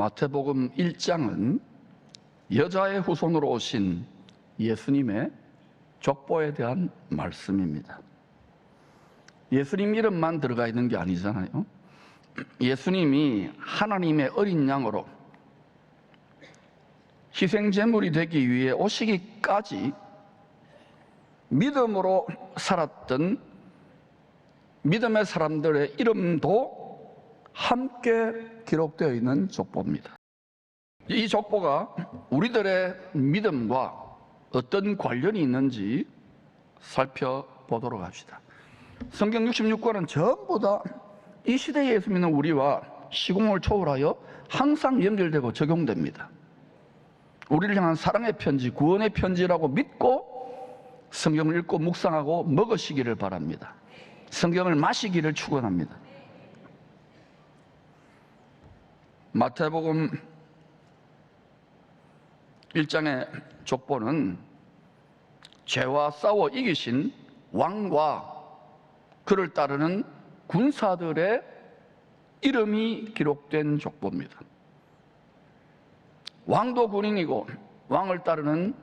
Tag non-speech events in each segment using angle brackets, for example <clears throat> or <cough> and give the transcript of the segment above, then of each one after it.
마태복음 1장은 여자의 후손으로 오신 예수님의 족보에 대한 말씀입니다. 예수님 이름만 들어가 있는 게 아니잖아요. 예수님이 하나님의 어린 양으로 희생제물이 되기 위해 오시기까지 믿음으로 살았던 믿음의 사람들의 이름도 함께 기록되어 있는 족보입니다. 이 족보가 우리들의 믿음과 어떤 관련이 있는지 살펴보도록 합시다. 성경 66권은 전부 다 이 시대에 예수 믿는 우리와 시공을 초월하여 항상 연결되고 적용됩니다. 우리를 향한 사랑의 편지, 구원의 편지라고 믿고 성경을 읽고 묵상하고 먹으시기를 바랍니다. 성경을 마시기를 축원합니다. 마태복음 1장의 족보는 죄와 싸워 이기신 왕과 그를 따르는 군사들의 이름이 기록된 족보입니다. 왕도 군인이고 왕을 따르는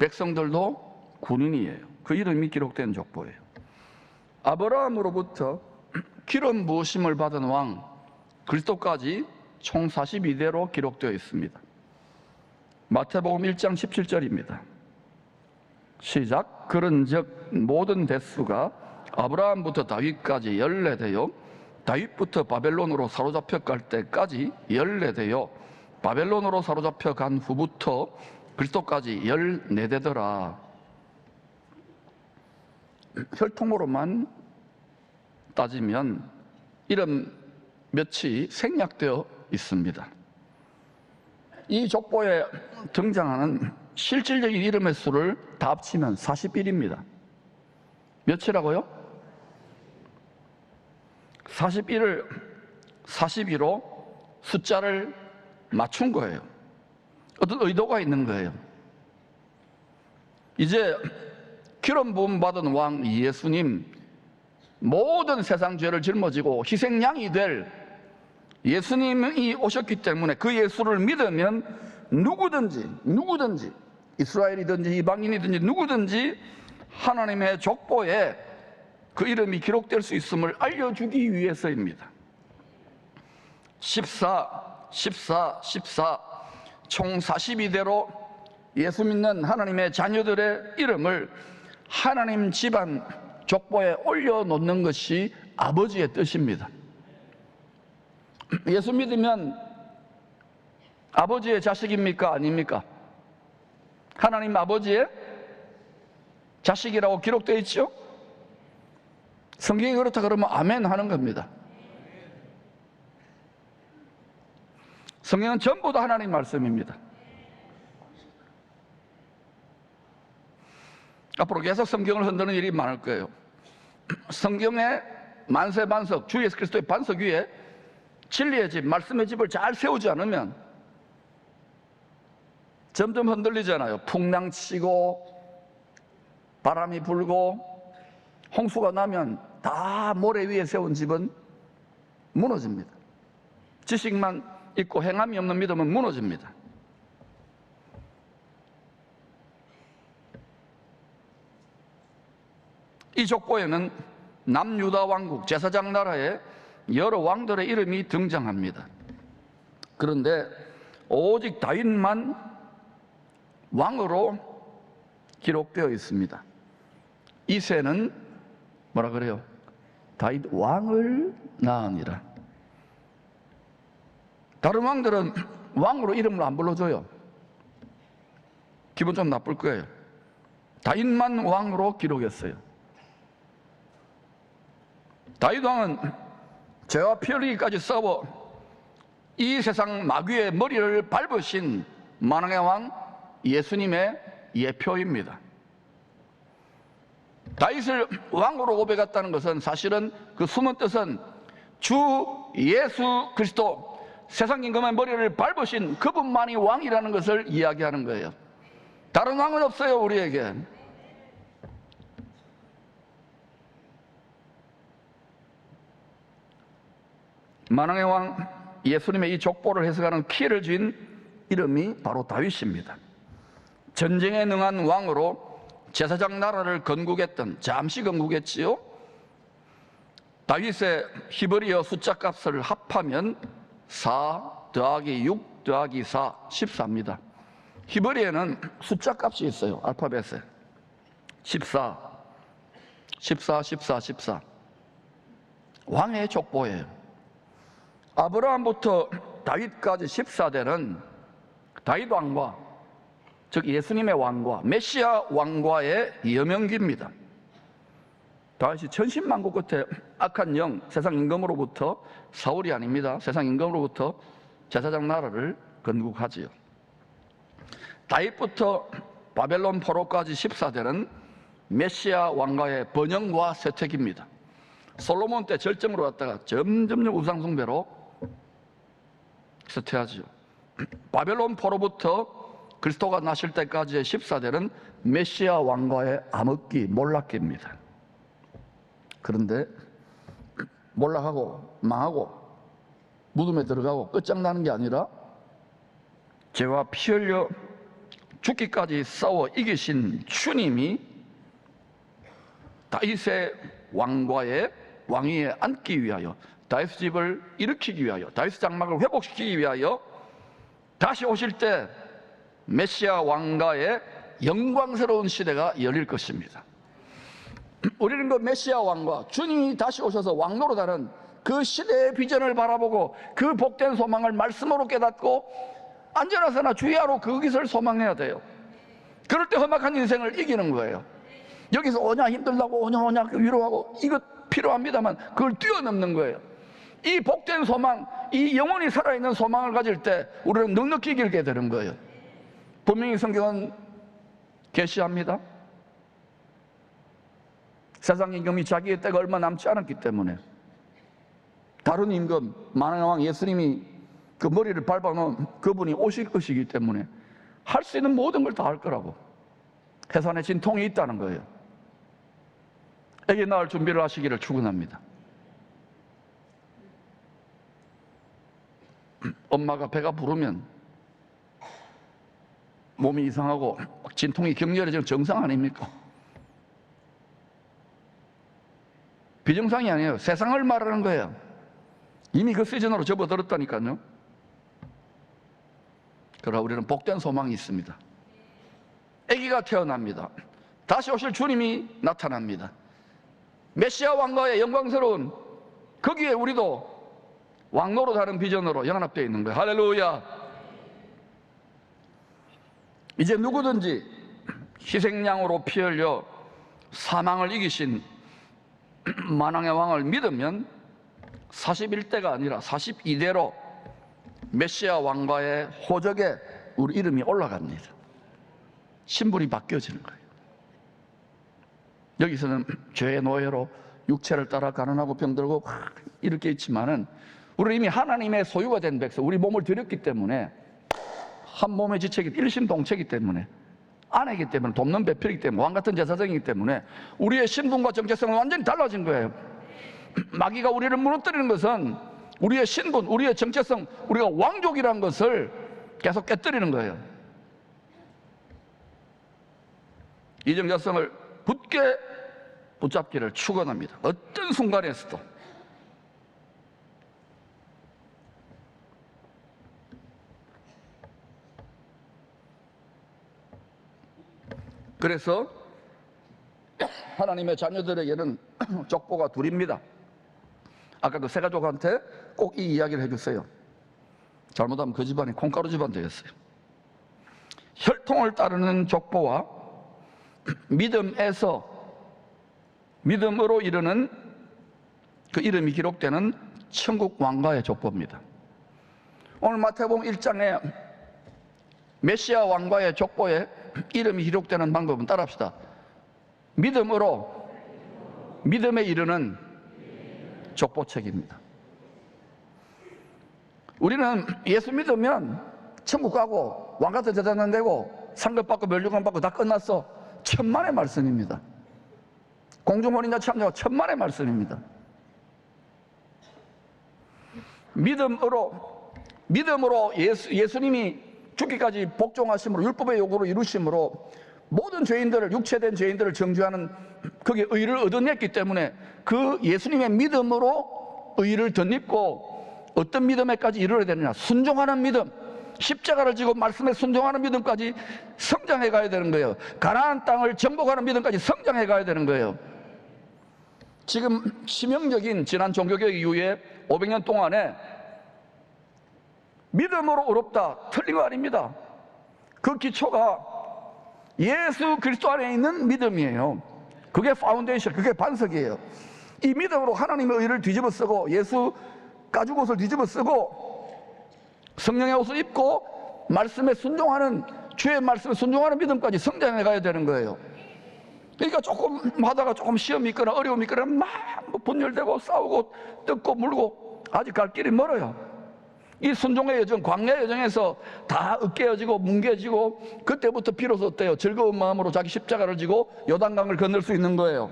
백성들도 군인이에요. 그 이름이 기록된 족보예요. 아브라함으로부터 기름 부으심을 받은 왕 그리스도까지 총 42대로 기록되어 있습니다. 마태복음 1장 17절입니다. 시작. 그런즉 모든 대수가 아브라함부터 다윗까지 14대요. 다윗부터 바벨론으로 사로잡혀 갈 때까지 14대요. 바벨론으로 사로잡혀 간 후부터 그리스도까지 14대더라. 혈통으로만 따지면 이름 몇이 생략되어 있습니다. 이 족보에 등장하는 실질적인 이름의 수를 다 합치면 41입니다. 몇이라고요? 41을 42로 숫자를 맞춘 거예요. 어떤 의도가 있는 거예요. 이제 기름 부음 받은 왕 예수님 모든 세상 죄를 짊어지고 희생양이 될 예수님이 오셨기 때문에 그 예수를 믿으면 누구든지 누구든지 이스라엘이든지 이방인이든지 누구든지 하나님의 족보에 그 이름이 기록될 수 있음을 알려주기 위해서입니다. 14, 14, 14, 총 42대로 예수 믿는 하나님의 자녀들의 이름을 하나님 집안 족보에 올려놓는 것이 아버지의 뜻입니다. <clears throat> 예수 믿으면 아버지의 자식입니까? 아닙니까? 하나님 아버지의 자식이라고 기록되어 있죠? 성경이 그렇다 그러면 아멘 하는 겁니다. 성경은 전부 다 하나님 말씀입니다. 앞으로 계속 성경을 흔드는 일이 많을 거예요. <clears throat> 성경의 만세 반석, 주 예수 그리스도의 반석 위에 진리의 집, 말씀의 집을 잘 세우지 않으면 점점 흔들리잖아요. 풍랑 치고 바람이 불고 홍수가 나면 다 모래 위에 세운 집은 무너집니다. 지식만 있고 행함이 없는 믿음은 무너집니다. 이 족보에는 남유다 왕국 제사장 나라에 여러 왕들의 이름이 등장합니다. 그런데 오직 다윗만 왕으로 기록되어 있습니다. 이세는 뭐라 그래요? 다윗 왕을 낳으니라. 다른 왕들은 왕으로 이름을 안 불러줘요. 기분 좀 나쁠 거예요. 다윗만 왕으로 기록했어요. 다윗 왕은 죄와 피 흘리기까지 싸워 이 세상 마귀의 머리를 밟으신 만왕의 왕 예수님의 예표입니다. 다윗을 왕으로 고백했다는 것은 사실은 그 숨은 뜻은 주 예수 그리스도 세상 임금의 머리를 밟으신 그분만이 왕이라는 것을 이야기하는 거예요. 다른 왕은 없어요, 우리에게. 만왕의 왕 예수님의 이 족보를 해석하는 키를 쥔 이름이 바로 다윗입니다. 전쟁에 능한 왕으로 제사장 나라를 건국했던 잠시 건국했지요. 다윗의 히브리어 숫자 값을 합하면 4 더하기 6 더하기 4 14입니다. 히브리에는 숫자 값이 있어요. 알파벳에 14 14 14 14 왕의 족보예요. 아브라함부터 다윗까지 14대는 다윗 왕과 즉 예수님의 왕과 메시아 왕과의 여명기입니다. 다윗이 천신만고 끝에 악한 영 세상 임금으로부터 사울이 아닙니다. 세상 임금으로부터 제사장 나라를 건국하지요. 다윗부터 바벨론 포로까지 14대는 메시아 왕과의 번영과 세택입니다. 솔로몬 때 절정으로 왔다가 점점점 우상숭배로 쇠퇴하지요. <clears throat> 바벨론 포로부터 그리스도가 나실 때까지의 14대는 메시아 왕과의 암흑기, 몰락기입니다. 그런데 <clears throat> 몰락하고 망하고 무덤에 들어가고 끝장나는 게 아니라 죄와 피 흘려 죽기까지 싸워 이기신 주님이 다윗의 왕과의 왕위에 앉기 위하여 다윗 집을 일으키기 위하여 다윗 장막을 회복시키기 위하여 다시 오실 때 메시아 왕가의 영광스러운 시대가 열릴 것입니다. <clears throat> 우리는 그 메시아 왕과 주님이 다시 오셔서 왕노릇하는 그 시대의 비전을 바라보고 그 복된 소망을 말씀으로 깨닫고 안전하서나 주의하로 그 것을 소망해야 돼요. 그럴 때 험악한 인생을 이기는 거예요. 여기서 오냐 힘들다고 오냐 오냐 그 위로하고 이것 필요합니다만 그걸 뛰어넘는 거예요. 이 복된 소망, 이 영원히 살아있는 소망을 가질 때 우리는 넉넉히 길게 되는 거예요. 분명히 성경은 계시합니다. 세상 임금이 자기의 때가 얼마 남지 않았기 때문에 다른 임금 만왕왕 예수님이 그 머리를 밟아놓은 그분이 오실 것이기 때문에 할 수 있는 모든 걸 다 할 거라고 해산의 진통이 있다는 거예요. 애기 낳을 준비를 하시기를 축원합니다. 엄마가 배가 부르면 몸이 이상하고 진통이 격렬해지는 정상 아닙니까? 비정상이 아니에요. 세상을 말하는 거예요. 이미 그 시즌으로 접어들었다니까요. 그러나 우리는 복된 소망이 있습니다. 아기가 태어납니다. 다시 오실 주님이 나타납니다. 메시아 왕과의 영광스러운 거기에 우리도 왕노로 다른 비전으로 연합되어 있는 거예요. 할렐루야. 이제 누구든지 희생양으로 피 흘려 사망을 이기신 <clears throat> 만왕의 왕을 믿으면 41대가 아니라 42대로 메시아 왕과의 호적에 우리 이름이 올라갑니다. 신분이 바뀌어지는 거예요. 여기서는 죄의 노예로 육체를 따라 가난하고 병들고 이렇게 있지만은 우리 이미 하나님의 소유가 된 백성, 우리 몸을 드렸기 때문에 한 몸의 지체기 일심동체이기 때문에 아내이기 때문에 돕는 배필이기 때문에 왕 같은 제사장이기 때문에 우리의 신분과 정체성은 완전히 달라진 거예요. <clears throat> 마귀가 우리를 무너뜨리는 것은 우리의 신분, 우리의 정체성, 우리가 왕족이라는 것을 계속 깨뜨리는 거예요. 이 정체성을 굳게 붙잡기를 축원합니다. 어떤 순간에서도 그래서 하나님의 자녀들에게는 <clears throat> 족보가 둘입니다. 아까 그 세 가족한테 꼭 이 이야기를 해주세요. 잘못하면 그 집안이 콩가루 집안 되겠어요. 혈통을 따르는 족보와 <clears throat> 믿음에서 믿음으로 이르는 그 이름이 기록되는 천국 왕가의 족보입니다. 오늘 마태복음 1장에 메시아 왕과의 족보에 이름이 기록되는 방법은 따라합시다. 믿음으로 믿음에 이르는 족보책입니다. 우리는 예수 믿으면 천국 가고 왕 같은 제자는 되고 상급 받고 멸류관 받고 다 끝났어. 천만의 말씀입니다. 공중혼인자 참여 천만의 말씀입니다. 믿음으로 믿음으로 예수, 예수님이 죽기까지 복종하심으로 율법의 요구로 이루심으로 모든 죄인들을 육체된 죄인들을 정죄하는 거기에 의를 얻어냈기 때문에 그 예수님의 믿음으로 의를 덧입고 어떤 믿음에까지 이르러야 되느냐? 순종하는 믿음. 십자가를 지고 말씀에 순종하는 믿음까지 성장해 가야 되는 거예요. 가나안 땅을 정복하는 믿음까지 성장해 가야 되는 거예요. 지금 치명적인 지난 종교개혁 이후에 500년 동안에 믿음으로 어렵다 틀린 거 아닙니다 그 기초가 예수 그리스도 안에 있는 믿음이에요 그게 파운데이션 그게 반석이에요 이 믿음으로 하나님의 의를 뒤집어 쓰고 예수 가죽 옷을 뒤집어 쓰고 성령의 옷을 입고 말씀에 순종하는 주의 말씀에 순종하는 믿음까지 성장해 가야 되는 거예요. 그러니까 조금 하다가 조금 시험이 있거나 어려움이 있거나 막 분열되고 싸우고 뜯고 물고 아직 갈 길이 멀어요. 이 순종의 여정, 광야 여정에서 다 으깨어지고 뭉개지고 그때부터 비로소 어때요? 즐거운 마음으로 자기 십자가를 지고 요단강을 건널 수 있는 거예요.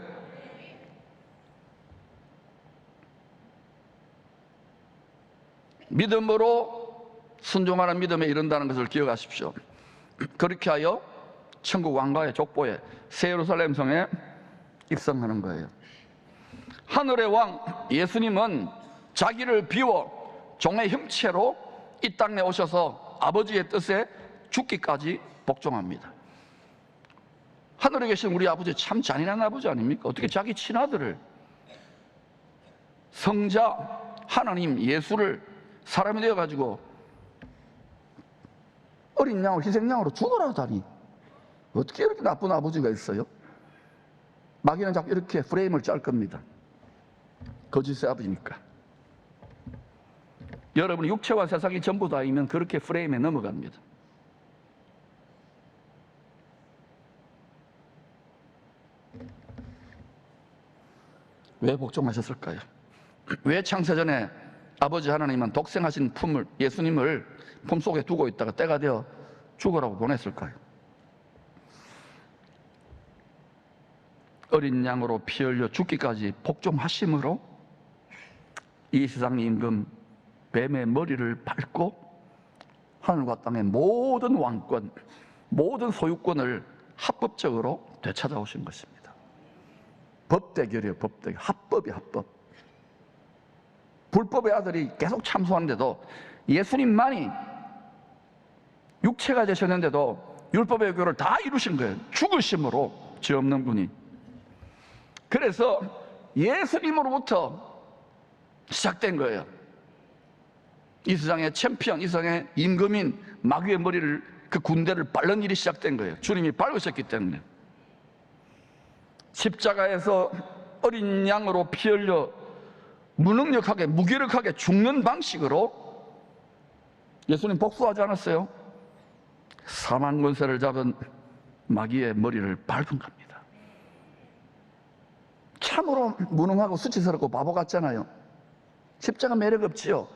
믿음으로 순종하는 믿음에 이른다는 것을 기억하십시오. <clears throat> 그렇게 하여 천국 왕가의 족보에 새 예루살렘 성에 입성하는 거예요. 하늘의 왕 예수님은 자기를 비워 종의 형체로 이 땅에 오셔서 아버지의 뜻에 죽기까지 복종합니다. 하늘에 계신 우리 아버지 참 잔인한 아버지 아닙니까? 어떻게 자기 친아들을 성자 하나님 예수를 사람이 되어 가지고 어린 양을 희생양으로 죽어라 하다니 어떻게 이렇게 나쁜 아버지가 있어요? 마귀는 자꾸 이렇게 프레임을 짤 겁니다. 거짓의 아버지니까. 여러분 육체와 세상이 전부 다이면 그렇게 프레임에 넘어갑니다. 왜 복종하셨을까요? <clears throat> 왜 창세전에 아버지 하나님은 독생하신 품을 예수님을 품속에 두고 있다가 때가 되어 죽으라고 보냈을까요? 어린 양으로 피 흘려 죽기까지 복종하심으로 이 세상 임금 뱀의 머리를 밟고 하늘과 땅의 모든 왕권, 모든 소유권을 합법적으로 되찾아오신 것입니다. 법대결이에요, 법대결. 합법이 합법. 불법의 아들이 계속 참소하는데도 예수님만이 육체가 되셨는데도 율법의 교를 다 이루신 거예요. 죽으심으로 죄 없는 분이. 그래서 예수님으로부터 시작된 거예요. 이 세상의 챔피언, 이 세상의 임금인 마귀의 머리를 그 군대를 밟는 일이 시작된 거예요. 주님이 밟으셨기 때문에. 십자가에서 어린 양으로 피 흘려 무능력하게 무기력하게 죽는 방식으로 예수님 복수하지 않았어요. 사망 권세를 잡은 마귀의 머리를 밟은 겁니다. 참으로 무능하고 수치스럽고 바보 같잖아요. 십자가 매력 없지요.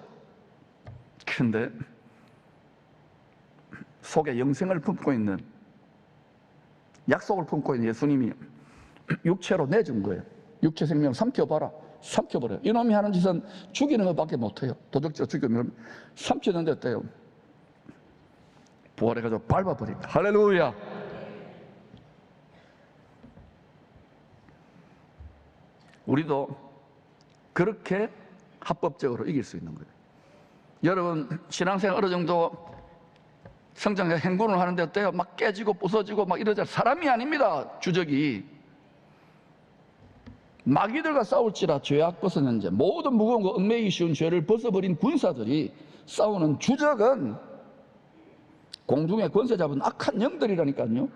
근데 속에 영생을 품고 있는 약속을 품고 있는 예수님이 육체로 내준 거예요. 육체 생명 삼켜봐라. 삼켜버려요. 이놈이 하는 짓은 죽이는 것밖에 못해요. 도적질 죽이면 삼키는데 어때요? 부활해가지고 밟아버립니다. 할렐루야. 우리도 그렇게 합법적으로 이길 수 있는 거예요. 여러분, 신앙생활 어느 정도 성장해 행군을 하는데 어때요? 막 깨지고 부서지고 막 이러자 사람이 아닙니다. 주적이. 마귀들과 싸울지라 죄악 벗어낸 자 모든 무거운 거 얽매이기 쉬운 죄를 벗어버린 군사들이 싸우는 주적은 공중의 권세 잡은 악한 영들이라니까요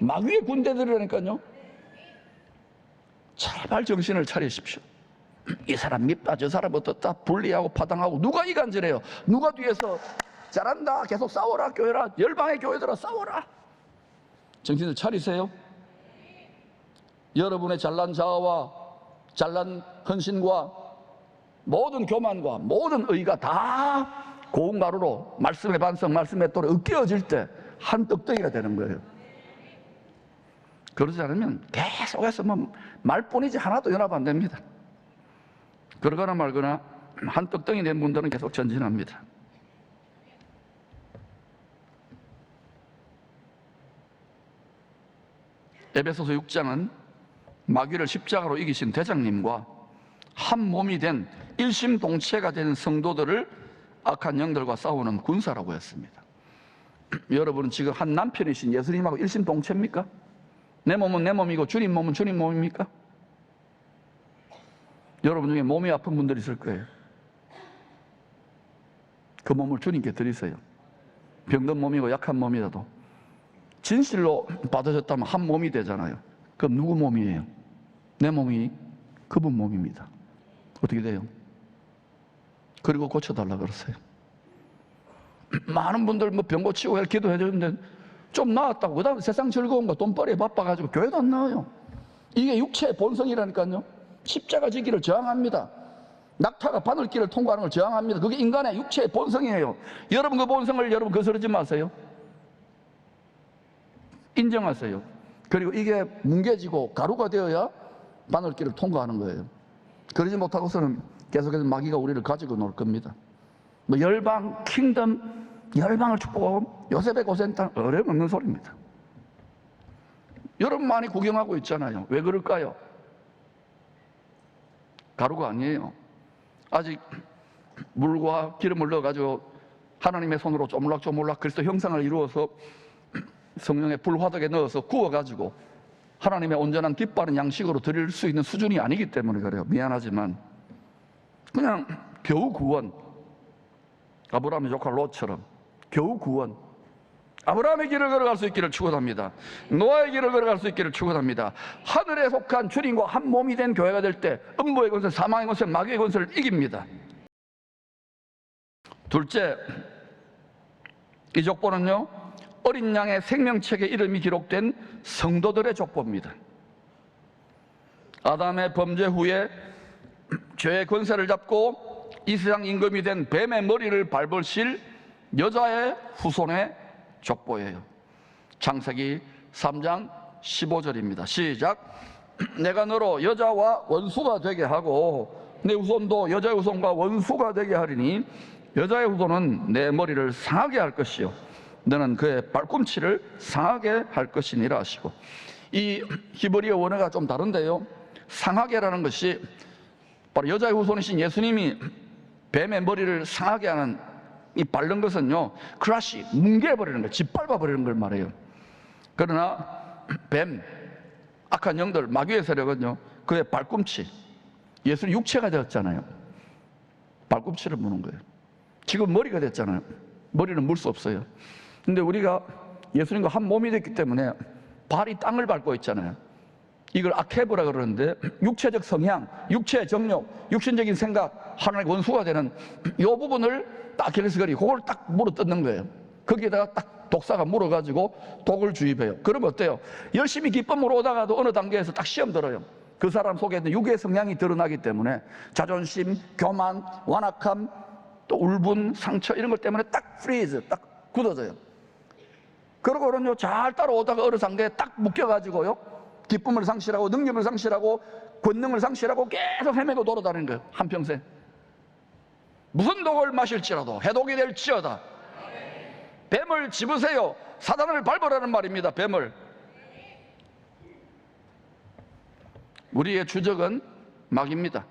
마귀의 군대들이라니까요 제발 정신을 차리십시오 이 사람 밉다 저 사람 어떻다 분리하고 파당하고 누가 이간질해요 누가 뒤에서 잘한다 계속 싸워라 교회라 열방의 교회들아 싸워라 정신을 차리세요 여러분의 잘난 자아와 잘난 헌신과 모든 교만과 모든 의가 다 고운 가루로 말씀의 반성, 말씀의 또래 으깨어질 때 한 떡덩이가 되는 거예요. 그러지 않으면 계속해서 뭐 말뿐이지 하나도 연합 안 됩니다. 그러거나 말거나 한 떡덩이 된 분들은 계속 전진합니다. 에베소서 6장은 마귀를 십자가로 이기신 대장님과 한 몸이 된 일심동체가 된 성도들을 악한 영들과 싸우는 군사라고 했습니다. <clears throat> 여러분은 지금 한 남편이신 예수님하고 일심동체입니까? 내 몸은 내 몸이고 주님 몸은 주님 몸입니까? 여러분 중에 몸이 아픈 분들 있을 거예요. 그 몸을 주님께 드리세요. 병든 몸이고 약한 몸이라도 진실로 받으셨다면 한 몸이 되잖아요. 그럼 누구 몸이에요? 내 몸이 그분 몸입니다. 어떻게 돼요? 그리고 고쳐달라 그러세요. <clears throat> 많은 분들 뭐 병 고치고 해 기도해 주는데 좀 나았다고 그 다음 세상 즐거운 거 돈벌이에 바빠가지고 교회도 안 나와요. 이게 육체의 본성이라니까요. 십자가 지기를 저항합니다. 낙타가 바늘길을 통과하는 걸 저항합니다. 그게 인간의 육체의 본성이에요. 여러분 그 본성을 여러분 거스르지 마세요. 인정하세요. 그리고 이게 뭉개지고 가루가 되어야 바늘길을 통과하는 거예요. 그러지 못하고서는 계속해서 마귀가 우리를 가지고 놀 겁니다. 뭐 열방, 킹덤, 열방을 축복하고 요셉의 고센탕 어림없는 소리입니다. 여러분 많이 구경하고 있잖아요. 왜 그럴까요? 가루가 아니에요. 아직 물과 기름을 넣어가지고 하나님의 손으로 쪼물락쪼물락 그리스도 형상을 이루어서 성령의 불화덕에 넣어서 구워가지고 하나님의 온전한 깃바른 양식으로 드릴 수 있는 수준이 아니기 때문에 그래요. 미안하지만 그냥 겨우 구원 아브라함의 조카 롯처럼 겨우 구원 아브라함의 길을 걸어갈 수 있기를 축원합니다. 노아의 길을 걸어갈 수 있기를 축원합니다. 하늘에 속한 주님과 한 몸이 된 교회가 될 때 음부의 권세, 사망의 권세, 마귀의 권세를 이깁니다. 둘째, 이 족보는요 어린 양의 생명책에 이름이 기록된 성도들의 족보입니다. 아담의 범죄 후에 죄의 권세를 잡고 이 세상 임금이 된 뱀의 머리를 밟으실 여자의 후손의 족보예요. 창세기 3장 15절입니다. 시작. <clears throat> 내가 너로 여자와 원수가 되게 하고 내 후손도 여자의 후손과 원수가 되게 하리니 여자의 후손은 내 머리를 상하게 할 것이요 너는 그의 발꿈치를 상하게 할 것이니라 하시고 이 <clears throat> 히브리어 원어가 좀 다른데요. 상하게라는 것이 바로 여자의 후손이신 예수님이 <clears throat> 뱀의 머리를 상하게 하는 이 바른 것은요, 크라시, 뭉개버리는 거, 짓밟아버리는 걸 말해요. 그러나 뱀, 악한 영들, 마귀의 세력은요, 그의 발꿈치, 예수는 육체가 되었잖아요. 발꿈치를 무는 거예요. 지금 머리가 됐잖아요. 머리는 물 수 없어요. 근데 우리가 예수님과 한 몸이 됐기 때문에 발이 땅을 밟고 있잖아요. 이걸 아케브라 그러는데 육체적 성향, 육체의 정욕, 육신적인 생각, 하나님의 원수가 되는 이 부분을 딱 아킬레스건이 그걸 딱 물어 뜯는 거예요. 거기에다가 딱 독사가 물어가지고 독을 주입해요. 그러면 어때요? 열심히 기쁨으로 오다가도 어느 단계에서 딱 시험 들어요. 그 사람 속에 있는 육의 성향이 드러나기 때문에 자존심, 교만, 완악함, 또 울분, 상처 이런 것 때문에 딱 프리즈, 딱 굳어져요. 그러고는요 잘 따라오다가 어느 단계에 딱 묶여가지고요 기쁨을 상실하고 능력을 상실하고 권능을 상실하고 계속 헤매고 돌아다니는 거예요 한평생. 무슨 독을 마실지라도 해독이 될지어다. 뱀을 집으세요. 사단을 밟으라는 말입니다 뱀을. 우리의 주적은 막입니다.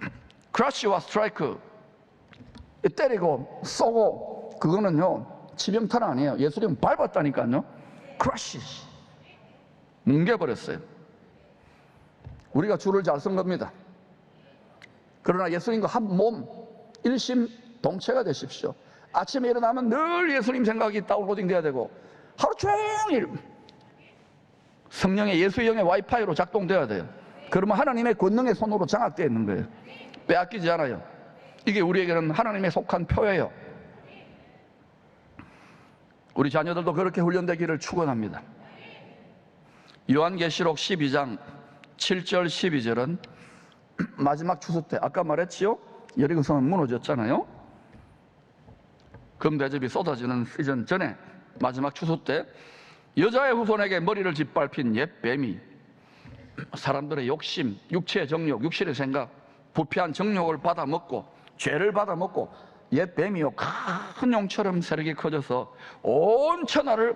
<clears throat> 크라시와 스트라이크 때리고 쏘고 그거는요 치명타는 아니에요. 예수님은 밟았다니까요. 크라시 뭉개버렸어요. 우리가 줄을 잘 쓴 겁니다. 그러나 예수님과 한 몸 일심 동체가 되십시오. 아침에 일어나면 늘 예수님 생각이 다운로딩 돼야 되고 하루 종일 성령의 예수의 영의 와이파이로 작동돼야 돼요. 그러면 하나님의 권능의 손으로 장악되어 있는 거예요. 빼앗기지 않아요. 이게 우리에게는 하나님의 속한 표예요. 우리 자녀들도 그렇게 훈련되기를 축원합니다. 요한계시록 12장 7절 12절은 마지막 추수 때 아까 말했지요? 여리고 성은 무너졌잖아요. 금 대접이 쏟아지는 시즌 전에 마지막 추수 때 여자의 후손에게 머리를 짓밟힌 옛 뱀이 사람들의 욕심, 육체의 정욕, 육신의 생각, 부패한 정욕을 받아 먹고 죄를 받아 먹고 옛 뱀이요 큰 용처럼 세력이 커져서 온 천하를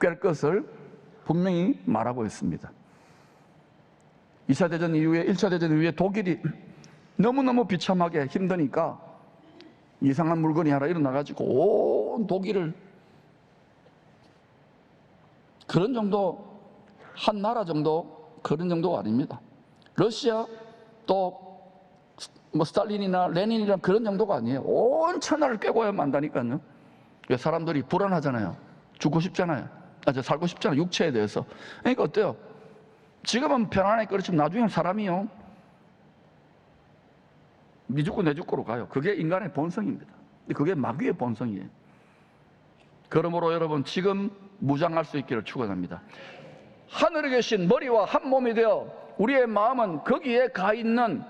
꿰 것을 분명히 말하고 있습니다. 2차 대전 이후에 1차 대전 이후에 독일이 너무너무 비참하게 힘드니까 이상한 물건이 하나 일어나가지고 온 독일을 그런 정도 한 나라 정도 그런 정도가 아닙니다. 러시아 또 뭐 스탈린이나 레닌이나 그런 정도가 아니에요. 온 천하를 꿰고야 만다니까요. 왜 사람들이 불안하잖아요. 죽고 싶잖아요. 아, 저 살고 싶잖아요. 육체에 대해서. 그러니까 어때요? 지금은 편안하게 그렇지만 나중에 사람이요. 니 죽고 내 죽고로 가요. 그게 인간의 본성입니다. 그게 마귀의 본성이에요. 그러므로 여러분 지금 무장할 수 있기를 축원합니다. 하늘에 계신 머리와 한 몸이 되어 우리의 마음은 거기에 가 있는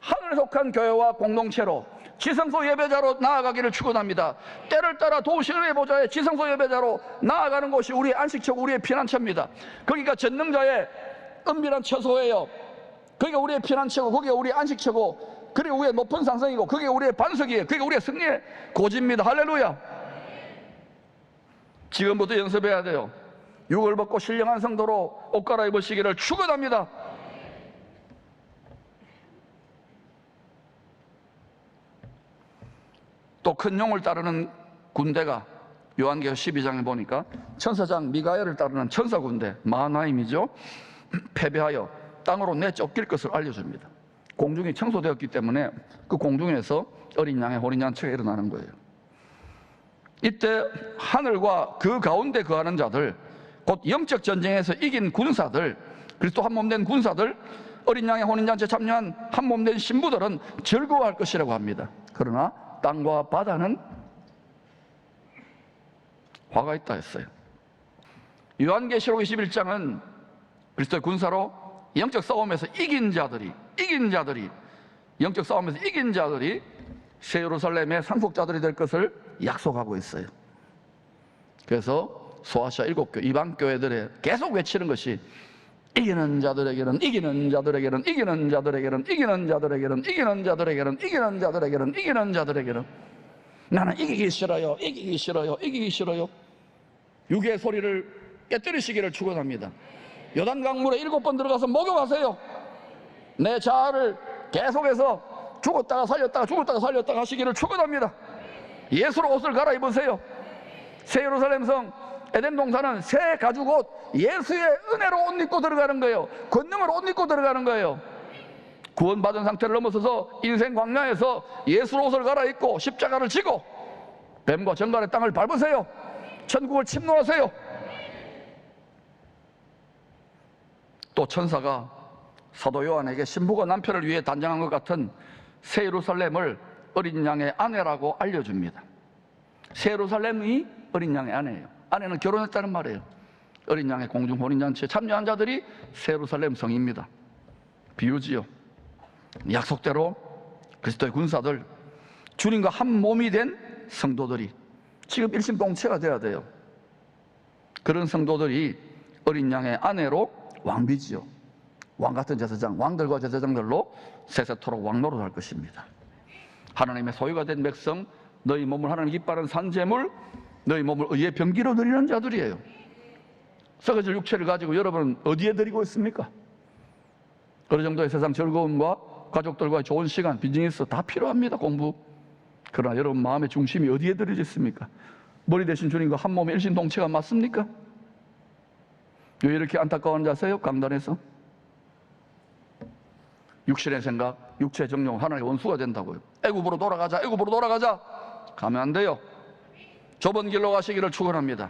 하늘에 속한 교회와 공동체로 지성소 예배자로 나아가기를 축원합니다. 때를 따라 도우시 은혜 보좌의 지성소 예배자로 나아가는 곳이 우리의 안식처고 우리의 피난처입니다. 거기가 전능자의 은밀한 처소예요. 거기가 우리의 피난처고 거기가 우리의 안식처고 그리고 우리의 높은 상성이고 그게 우리의 반석이에요. 그게 우리의 승리의 고지입니다. 할렐루야. 지금부터 연습해야 돼요. 육을 벗고 신령한 성도로 옷 갈아입으시기를 축원합니다. 또 큰 용을 따르는 군대가 요한계시록 12장에 보니까 천사장 미가엘을 따르는 천사 군대 마하나임이죠. <clears throat> 패배하여 땅으로 내쫓길 것을 알려줍니다. 공중이 청소되었기 때문에 그 공중에서 어린 양의 호린잔치가 일어나는 거예요. 이때 하늘과 그 가운데 거하는 자들, 곧 영적 전쟁에서 이긴 군사들, 그리스도 한 몸 된 군사들, 어린 양의 혼인 잔치에 참여한 한 몸 된 신부들은 즐거워할 것이라고 합니다. 그러나 땅과 바다는 화가 있다 했어요. 요한계시록 21장은 그리스도의 군사로 영적 싸움에서 이긴 자들이 이긴 자들이 영적 싸움에서 이긴 자들이 새 예루살렘의 상속자들이 될 것을 약속하고 있어요. 그래서 소아시아 일곱 교 이방 교회들에 계속 외치는 것이 이기는 자들에게는 이기는 자들에게는 이기는 자들에게는 이기는 자들에게는 이기는 자들에게는 이기는 자들에게는 이기는 자들에게는 나는 이기기 싫어요. 이기기 싫어요. 이기기 싫어요. 육의 소리를 깨뜨리시기를 축원합니다. 요단 강 물에 일곱 번 들어가서 목욕하세요. 내 자아를 계속해서 죽었다가 살렸다가 죽었다가 살렸다가 하시기를 축원합니다. 예수로 옷을 갈아입으세요. 새 예루살렘 성 에덴 동산은 새 가죽 옷 예수의 은혜로 옷 입고 들어가는 거예요. 권능으로 옷 입고 들어가는 거예요. 구원받은 상태를 넘어서서 인생 광야에서 예수로 옷을 갈아입고 십자가를 지고 뱀과 정갈의 땅을 밟으세요. 천국을 침노하세요. 또 천사가 사도 요한에게 신부가 남편을 위해 단장한 것 같은 새 예루살렘을 어린 양의 아내라고 알려줍니다. 새 예루살렘이 어린 양의 아내예요. 아내는 결혼했다는 말이에요. 어린 양의 공중 혼인잔치에 참여한 자들이 새 예루살렘 성입니다. 비유지요. 약속대로 그리스도의 군사들, 주님과 한 몸이 된 성도들이 지금 일심동체가 돼야 돼요. 그런 성도들이 어린 양의 아내로 왕비지요. 왕 같은 제사장, 왕들과 제사장들로 세세토록 왕노릇 할 것입니다. 하나님의 소유가 된 백성, 너희 몸을 하나님 기뻐하는 산재물, 너희 몸을 의의 병기로 드리는 자들이에요. 썩어질 육체를 가지고 여러분은 어디에 드리고 있습니까? 어느 정도의 세상 즐거움과 가족들과의 좋은 시간, 비즈니스 다 필요합니다, 공부. 그러나 여러분 마음의 중심이 어디에 들어져 있습니까? 머리 대신 주님과 한 몸의 일심동체가 맞습니까? 왜 이렇게 안타까운 자세요? 강단에서? 육신의 생각, 육체 정령 하나님의 원수가 된다고요. 애굽으로 돌아가자, 애굽으로 돌아가자. 가면 안 돼요. 좁은 길로 가시기를 축원합니다.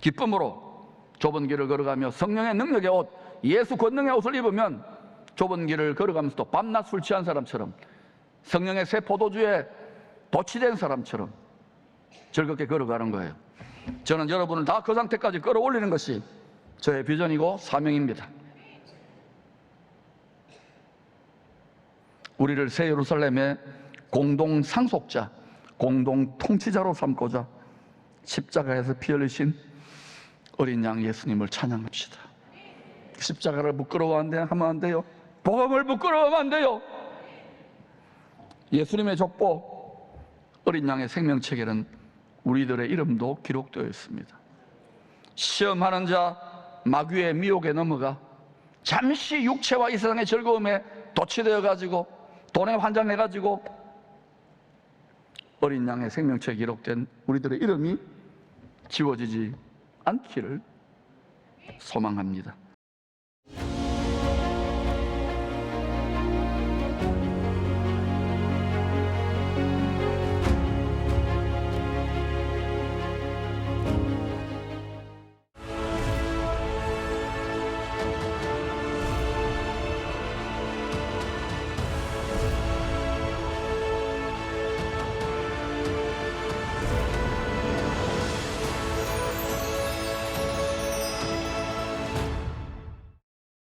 기쁨으로 좁은 길을 걸어가며 성령의 능력의 옷, 예수 권능의 옷을 입으면 좁은 길을 걸어가면서도 밤낮 술 취한 사람처럼 성령의 새 포도주에 도취된 사람처럼 즐겁게 걸어가는 거예요. 저는 여러분을 다 그 상태까지 끌어올리는 것이 저의 비전이고 사명입니다. 우리를 새 예루살렘의 공동 상속자, 공동 통치자로 삼고자 십자가에서 피 흘리신 어린 양 예수님을 찬양합시다. 십자가를 부끄러워하면 하면 안 돼요. 복음을 부끄러워하면 안 돼요. 예수님의 족보 어린 양의 생명책에는 우리들의 이름도 기록되어 있습니다. 시험하는 자 마귀의 미혹에 넘어가 잠시 육체와 이 세상의 즐거움에 도취되어 가지고 돈에 환장해 가지고 어린 양의 생명책에 기록된 우리들의 이름이 지워지지 않기를 소망합니다.